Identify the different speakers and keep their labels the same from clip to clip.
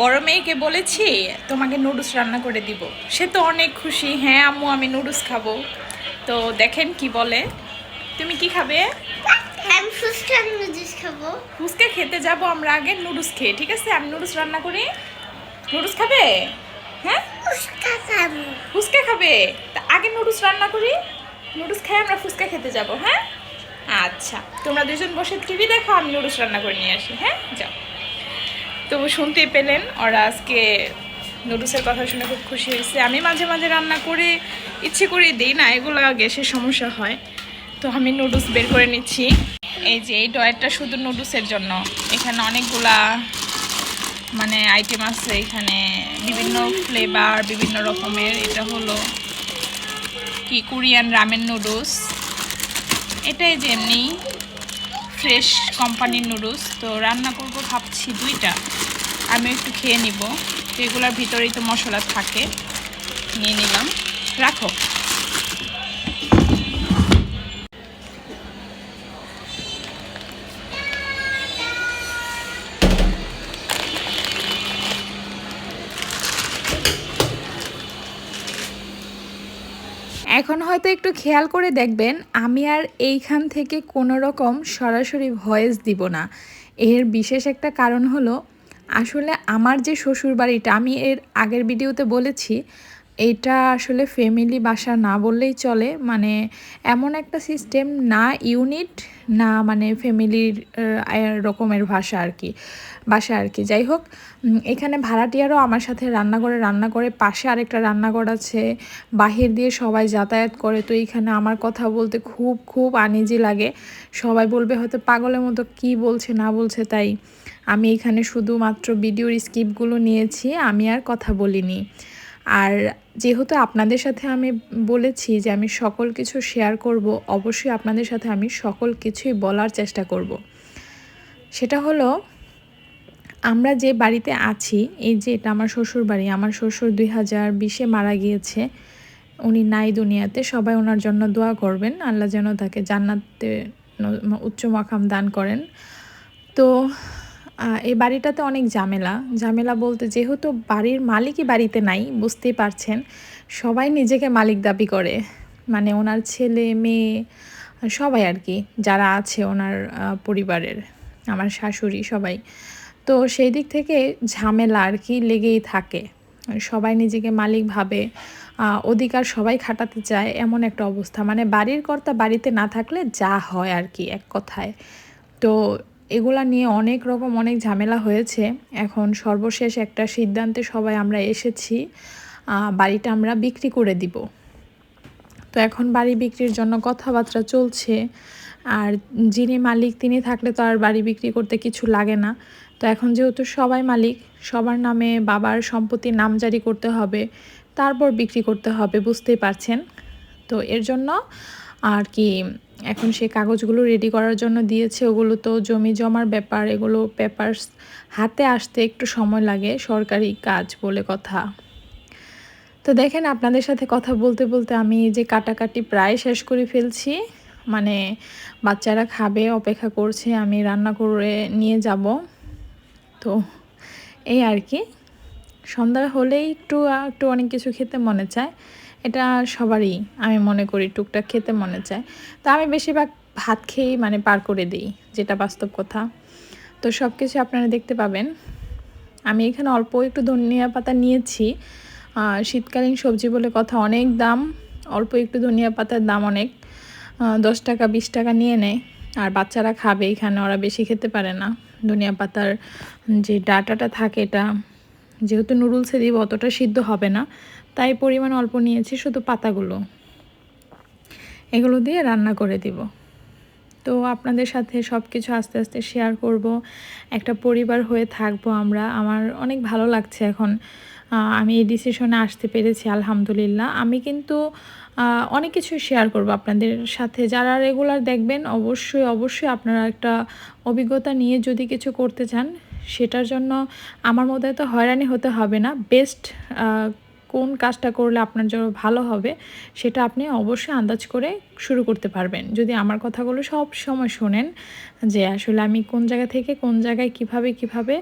Speaker 1: বড় মেয়েকে বলেছি তোমাকে নুডলস রান্না করে দিব। সে তো অনেক খুশি হ্যাঁ আম্মু আমি নুডলস খাব। তো দেখেন কি বলে তুমি কি খাবে?
Speaker 2: আমি ফুচকা নুডলস খাব।
Speaker 1: ফুচকা খেতে যাব আমরা আগে নুডলস খেয়ে ঠিক আছে? আমি নুডলস রান্না করি। নুডলস খাবে? হ্যাঁ?
Speaker 2: ফুচকা
Speaker 1: ফুচকা খাবে? তা আগে নুডলস রান্না করি নুডলস খেয়ে আমরা ফুচকা খেতে যাব হ্যাঁ? আচ্ছা তোমরা দুজন বসে টিভি দেখো আমি নুডলস রান্না করে নিয়ে আসি হ্যাঁ? যাও। তো শুনতেই পেলেন, ওরা আজকে নুডলসের কথা শুনে খুব খুশি হয়েছে। আমি মাঝে মাঝে রান্না করে ইচ্ছে করে দিই না, এগুলো গ্যাসের সমস্যা হয়। তো আমি নুডলস বের করে নিচ্ছি। এই যে, এই ডয়েরটা শুধু নুডলসের জন্য। এখানে অনেকগুলা মানে আইটেম আছে, এখানে বিভিন্ন ফ্লেভার বিভিন্ন রকমের। এটা হলো কি, কোরিয়ান রামেন নুডলস এটাই যেমনি ফ্রেশ কোম্পানির নুডলস তো রান্না করব ভাবছি দুইটা। আমি একটু খেয়ে নিব। এগুলোর ভিতরেই তো মশলা থাকে। নিয়ে নিলাম। রাখো। এখন হয়তো একটু খেয়াল করে দেখবেন, আমি আর এইখান থেকে কোনো রকম সরাসরি ভয়েস দিব না। এর বিশেষ একটা কারণ হলো আসলে আমার যে শ্বশুর বাড়িটা আমি এর আগের ভিডিওতে বলেছি এইটা আসলে ফ্যামিলি বাসা না বললেই চলে। মানে এমন একটা সিস্টেম না ইউনিট না মানে ফ্যামিলির রকমের ভাষা আর কি, বাসা আর কি। যাই হোক এখানে ভাড়াটিয়ারও আমার সাথে রান্না করে রান্না করে, পাশে আরেকটা রান্নাঘর আছে, বাহির দিয়ে সবাই যাতায়াত করে। তো এইখানে আমার কথা বলতে খুব খুব আনিজি লাগে। সবাই বলবে হয়তো পাগলের মতো কি বলছে, না বলছে, তাই আমি এখানে শুধুমাত্র ভিডিওর স্কিপগুলো নিয়েছি, আমি আর কথা বলিনি। আর যেহেতু আপনাদের সাথে আমি বলেছি যে আমি সকল কিছু শেয়ার করব, অবশ্যই আপনাদের সাথে আমি সকল কিছুই বলার চেষ্টা করব। সেটা হলো, আমরা যে বাড়িতে আছি, এই যে এটা আমার শ্বশুর বাড়ি, আমার শ্বশুর দুই হাজার বিশে মারা গিয়েছে, উনি নাই দুনিয়াতে, সবাই ওনার জন্য দোয়া করবেন, আল্লাহ যেন তাকে জান্নাতে উচ্চ মাকাম দান করেন। তো এই বাড়িটাতে অনেক ঝামেলা। ঝামেলা বলতে যেহেতু বাড়ির মালিকই বাড়িতে নাই, বুঝতেই পারছেন, সবাই নিজেকে মালিক দাবি করে। মানে ওনার ছেলে, মেয়ে, সবাই আর কি, যারা আছে ওনার পরিবারের, আমার শাশুড়ি সবাই। তো সেই দিক থেকে ঝামেলা আর কি লেগেই থাকে। সবাই নিজেকে মালিক ভাবে অধিকার সবাই খাটাতে চায়, এমন একটা অবস্থা। মানে বাড়ির কর্তা বাড়িতে না থাকলে যা হয় আর কি, এক কথায়। তো এগুলা নিয়ে অনেক রকম অনেক ঝামেলা হয়েছে। এখন সর্বশেষ একটা সিদ্ধান্তে সবাই আমরা এসেছি। বাড়িটা আমরা বিক্রি করে দিব। তো এখন বাড়ি বিক্রির জন্য কথাবার্তা চলছে। আর যিনি মালিক, তিনি থাকলে তো আর বাড়ি বিক্রি করতে কিছু লাগে না। তো এখন যেহেতু সবাই মালিক, সবার নামে বাবার সম্পত্তির নামজারি করতে হবে, তারপর বিক্রি করতে হবে, বুঝতেই পারছেন? তো এর জন্য আর কি, এখন সে কাগজগুলো রেডি করার জন্য দিয়েছে, ওগুলো তো জমি জমার ব্যাপার, এগুলো পেপারস হাতে আসতে একটু সময় লাগে, সরকারি কাজ বলে কথা। তো দেখেন আপনাদের সাথে কথা বলতে বলতে আমি যে কাটাকাটি প্রায় শেষ করে ফেলছি মানে বাচ্চারা খাবে, অপেক্ষা করছে, আমি রান্না করে নিয়ে যাব। তো এই আর কি, সন্ধ্যা হলেই একটু একটু অনেক কিছু খেতে মনে চায়। এটা সবারই, আমি মনে করি, টুকটাক খেতে মনে চায়। তো আমি বেশিরভাগ ভাত খেয়েই মানে পার করে দিই, যেটা বাস্তব কথা। তো সব কিছু আপনারা দেখতে পাবেন। আমি এখানে অল্প একটু ধনিয়া পাতা নিয়েছি। শীতকালীন সবজি বলে কথা অনেক দাম, অল্প একটু ধনিয়া পাতার দাম অনেক। দশ টাকা, বিশ টাকা নিয়ে নেয়। আর বাচ্চারা খাবে এখানে, ওরা বেশি খেতে পারে না। ধনিয়া পাতার যে ডাটাটা থাকে এটা, যেহেতু নুডলসে দিব, অতটা সিদ্ধ হবে না। তাই পরিমাণ অল্প নিয়েছি, শুধু পাতাগুলো। এগুলো দিয়ে রান্না করে দিব। তো আপনাদের সাথে সব কিছু আস্তে আস্তে শেয়ার করব। একটা পরিবার হয়ে থাকব আমরা। আমার অনেক ভালো লাগছে এখন। আমি এই ডিসিশনে আসতে পেরেছি, আলহামদুলিল্লাহ। আমি কিন্তু অনেক কিছু শেয়ার করব আপনাদের সাথে। যারা রেগুলার দেখবেন, অবশ্যই অবশ্যই আপনারা একটা অভিজ্ঞতা নিয়ে যদি কিছু করতে চান, সেটার জন্য আমার মধ্যে তো হয়রানি হতে হবে না। বেস্ট কোন কাজটা করলে আপনার জন্য ভালো হবে, সেটা আপনি অবশ্যই আন্দাজ করে শুরু করতে পারবেন। যদি আমার কথাগুলো সব সময় শোনেন যে আসলে আমি কোন জায়গা থেকে কোন জায়গায় কীভাবে কীভাবে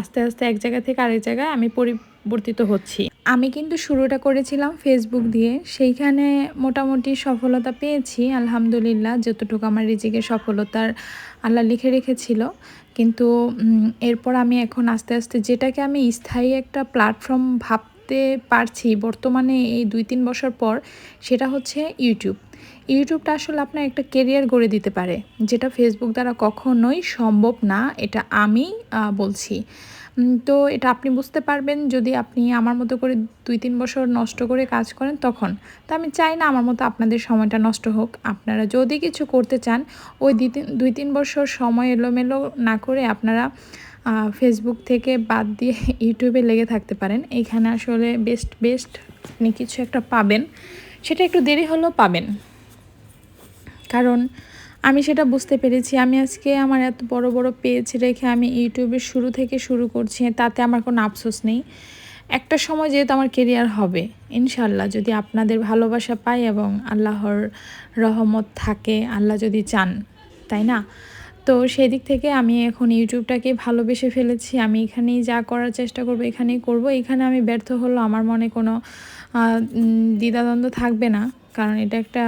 Speaker 1: আস্তে আস্তে এক জায়গা থেকে আরেক জায়গায় আমি পরিবর্তিত হচ্ছি। আমি কিন্তু শুরুটা করেছিলাম ফেসবুক দিয়ে, সেইখানে মোটামুটি সফলতা পেয়েছি, আলহামদুলিল্লাহ, যতটুকু আমার রিজিকের সফলতার আল্লাহ লিখে রেখেছিল। কিন্তু এরপর আমি এখন আস্তে আস্তে যেটাকে আমি স্থায়ী একটা প্ল্যাটফর্ম ভাবতে পারছি বর্তমানে এই দুই তিন বছর পর, সেটা হচ্ছে ইউটিউব ইউটিউবটা আসলে আপনার একটা কেরিয়ার গড়ে দিতে পারে, যেটা ফেসবুক দ্বারা কখনোই সম্ভব না, এটা আমি বলছি। তো এটা আপনি বুঝতে পারবেন, যদি আপনি আমার মতো করে দুই তিন বছর নষ্ট করে কাজ করেন তখন। তো আমি চাই না আমার মতো আপনাদের সময়টা নষ্ট হোক। আপনারা যদি কিছু করতে চান, ওই দুই তিন বছর সময় এলোমেলো না করে আপনারা ফেসবুক থেকে বাদ দিয়ে ইউটিউবে লেগে থাকতে পারেন। এখানে আসলে বেস্ট বেস্ট আপনি কিছু একটা পাবেন। সেটা একটু দেরি হলেও পাবেন। কারণ আমি সেটা বুঝতে পেরেছি। আমি আজকে আমার এত বড় বড় পেজ রেখে আমি ইউটিউবের শুরু থেকে শুরু করছি, তাতে আমার কোনো আফসোস নেই। একটা সময় যেহেতু আমার কেরিয়ার হবে ইনশাল্লাহ যদি আপনাদের ভালোবাসা পাই এবং আল্লাহর রহমত থাকে, আল্লাহ যদি চান, তাই না? তো সেই দিক থেকে আমি এখন ইউটিউবটাকে ভালোবেসে ফেলেছি। আমি এখানেই যা করার চেষ্টা করব এখানেই করব। এখানে আমি ব্যর্থ হলো আমার মনে কোনো দ্বিধাদ্বন্দ্ব থাকবে না। কারণ এটা একটা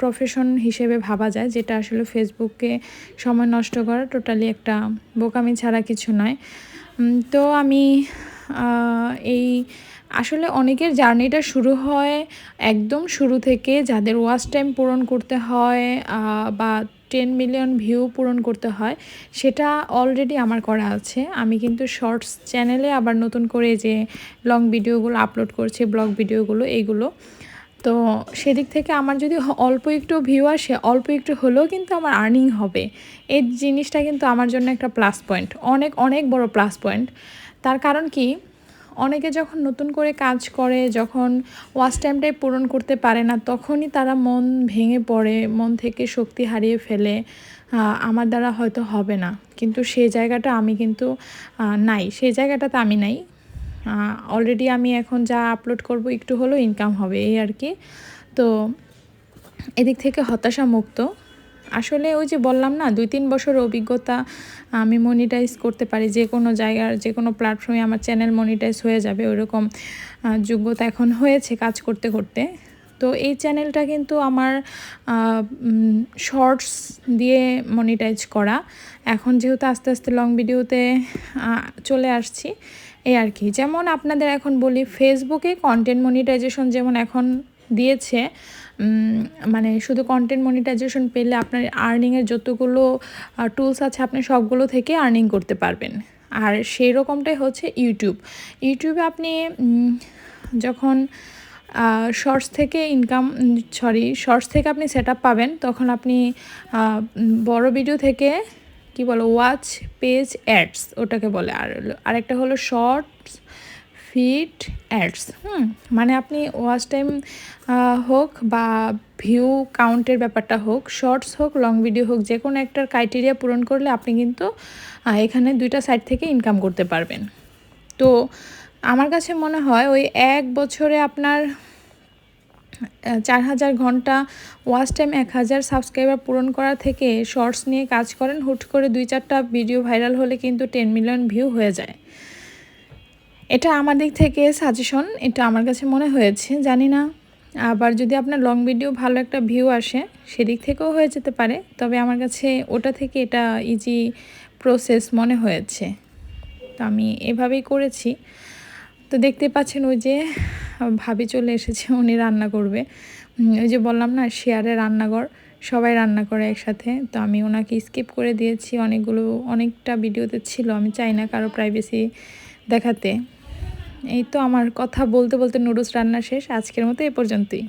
Speaker 1: প্রফেশন হিসেবে ভাবা যায়, যেটা আসলে ফেসবুকে সময় নষ্ট করা টোটালি একটা বোকামি ছাড়া কিছু নয়। তো আমি এই আসলে অনেকের জার্নিটা শুরু হয় একদম শুরু থেকে যাদের ওয়াচ টাইম পূরণ করতে হয় বা টেন মিলিয়ন ভিউ পূরণ করতে হয়, সেটা অলরেডি আমার করা আছে। আমি কিন্তু শর্টস চ্যানেলে আবার নতুন করে যে লং ভিডিওগুলো আপলোড করছি ব্লগ ভিডিওগুলো এইগুলো তো সেদিক থেকে আমার যদি অল্প একটু ভিউ আসে, অল্প একটু হলেও কিন্তু আমার আর্নিং হবে। এই জিনিসটা কিন্তু আমার জন্য একটা প্লাস পয়েন্ট অনেক অনেক বড় প্লাস পয়েন্ট তার কারণ কি? অনেকে যখন নতুন করে কাজ করে, যখন ওয়াচ টাইমটাই পূরণ করতে পারে না, তখনই তারা মন ভেঙে পড়ে, মন থেকে শক্তি হারিয়ে ফেলে। আমার দ্বারা হয়তো হবে না। কিন্তু সেই জায়গাটা আমি কিন্তু নাই। সেই জায়গাটাতে আমি নাই। অলরেডি আমি এখন যা আপলোড করব একটু হলেও ইনকাম হবে, এই আর কি। তো এদিক থেকে হতাশা মুক্ত আসলে ওই যে বললাম না, দুই তিন বছর অভিজ্ঞতা আমি মনিটাইজ করতে পারি, যে কোনো জায়গার, যে কোনো প্ল্যাটফর্মে আমার চ্যানেল মনিটাইজ হয়ে যাবে, ওইরকম যোগ্যতা এখন হয়েছে কাজ করতে করতে। তো এই চ্যানেলটা কিন্তু আমার শর্টস দিয়ে মনিটাইজ করা। এখন যেহেতু আস্তে আস্তে লং ভিডিওতে চলে আসছি, এই আর কি। যেমন আপনাদের এখন বলি ফেসবুকে কন্টেন্ট মনিটাইজেশন যেমন এখন দিয়েছে মানে শুধু কন্টেন্ট মনিটাইজেশন পেলে আপনার আর্নিংয়ের যতগুলো টুলস আছে, আপনি সবগুলো থেকে আর্নিং করতে পারবেন। আর সেই রকমটাই হচ্ছে ইউটিউব ইউটিউবে আপনি যখন শর্টস থেকে ইনকাম সরি শর্টস থেকে আপনি সেট পাবেন, তখন আপনি বড় ভিডিও থেকে, কি বলো ওয়াচ পেজ অ্যাডস ওটাকে বলে। আর আরেকটা হলো শর্টস ফিট অ্যাডস। হুম মানে আপনি ওয়াচ টাইম হোক বা ভিউ কাউন্টের ব্যাপারটা হোক, শর্টস হোক, লং ভিডিও হোক যে কোনো একটার ক্রাইটেরিয়া পূরণ করলে আপনি কিন্তু এখানে দুইটা সাইড থেকে ইনকাম করতে পারবেন। তো আমার কাছে মনে হয় ওই এক বছরে আপনার চার হাজার ঘণ্টা ওয়াচ টাইম, এক হাজার সাবস্ক্রাইবার পূরণ করা থেকে শর্টস নিয়ে কাজ করেন, হুট করে দুই চারটা ভিডিও ভাইরাল হলে কিন্তু টেন মিলিয়ন ভিউ হয়ে যায়। এটা আমার দিক থেকে সাজেশন এটা আমার কাছে মনে হয়েছে, জানি না। আবার যদি আপনার লং ভিডিও ভালো একটা ভিউ আসে, সেদিক থেকেও হয়ে যেতে পারে, তবে আমার কাছে ওটা থেকে এটা ইজি প্রসেস মনে হয়েছে। তো আমি এভাবেই করেছি। তো দেখতে পাচ্ছেন ওই যে, ভাবি চলে এসেছে, উনি রান্না করবে। ওই যে বললাম না শেয়ারে রান্নাঘর, সবাই রান্না করে একসাথে। তো আমি ওনাকে স্কিপ করে দিয়েছি, অনেকগুলো, অনেকটা ভিডিওতে ছিল, আমি চাই না কারও প্রাইভেসি দেখাতে। এই তো আমার কথা বলতে বলতে নুডলস রান্না শেষ। আজকের মতো এ পর্যন্তই।